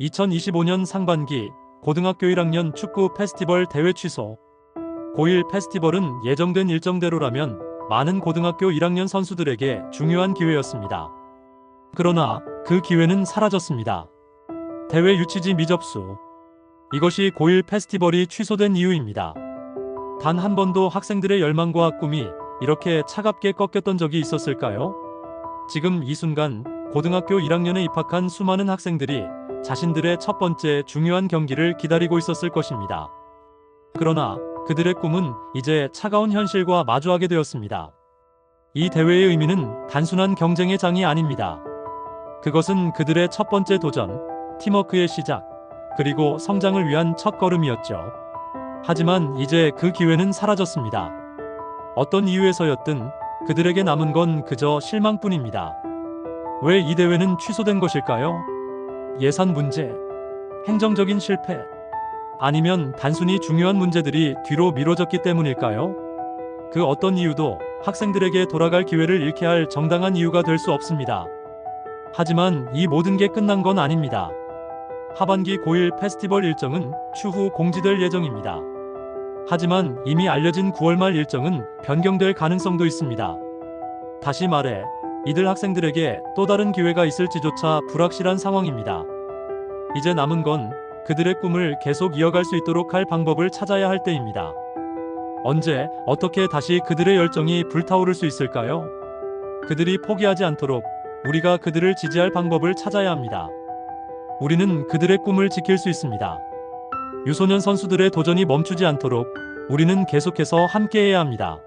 2025년 상반기 고등학교 1학년 축구 페스티벌 대회 취소. 고1 페스티벌은 예정된 일정대로라면 많은 고등학교 1학년 선수들에게 중요한 기회였습니다. 그러나 그 기회는 사라졌습니다. 대회 유치지 미접수. 이것이 고1 페스티벌이 취소된 이유입니다. 단 한 번도 학생들의 열망과 꿈이 이렇게 차갑게 꺾였던 적이 있었을까요? 지금 이 순간 고등학교 1학년에 입학한 수많은 학생들이 자신들의 첫 번째 중요한 경기를 기다리고 있었을 것입니다. 그러나 그들의 꿈은 이제 차가운 현실과 마주하게 되었습니다. 이 대회의 의미는 단순한 경쟁의 장이 아닙니다. 그것은 그들의 첫 번째 도전, 팀워크의 시작, 그리고 성장을 위한 첫 걸음이었죠. 하지만 이제 그 기회는 사라졌습니다. 어떤 이유에서였든 그들에게 남은 건 그저 실망뿐입니다. 왜 이 대회는 취소된 것일까요? 예산 문제, 행정적인 실패, 아니면 단순히 중요한 문제들이 뒤로 미뤄졌기 때문일까요? 그 어떤 이유도 학생들에게 돌아갈 기회를 잃게 할 정당한 이유가 될 수 없습니다. 하지만 이 모든 게 끝난 건 아닙니다. 하반기 고1 페스티벌 일정은 추후 공지될 예정입니다. 하지만 이미 알려진 9월 말 일정은 변경될 가능성도 있습니다. 다시 말해, 이들 학생들에게 또 다른 기회가 있을지조차 불확실한 상황입니다. 이제 남은 건 그들의 꿈을 계속 이어갈 수 있도록 할 방법을 찾아야 할 때입니다. 언제, 어떻게 다시 그들의 열정이 불타오를 수 있을까요? 그들이 포기하지 않도록 우리가 그들을 지지할 방법을 찾아야 합니다. 우리는 그들의 꿈을 지킬 수 있습니다. 유소년 선수들의 도전이 멈추지 않도록 우리는 계속해서 함께해야 합니다.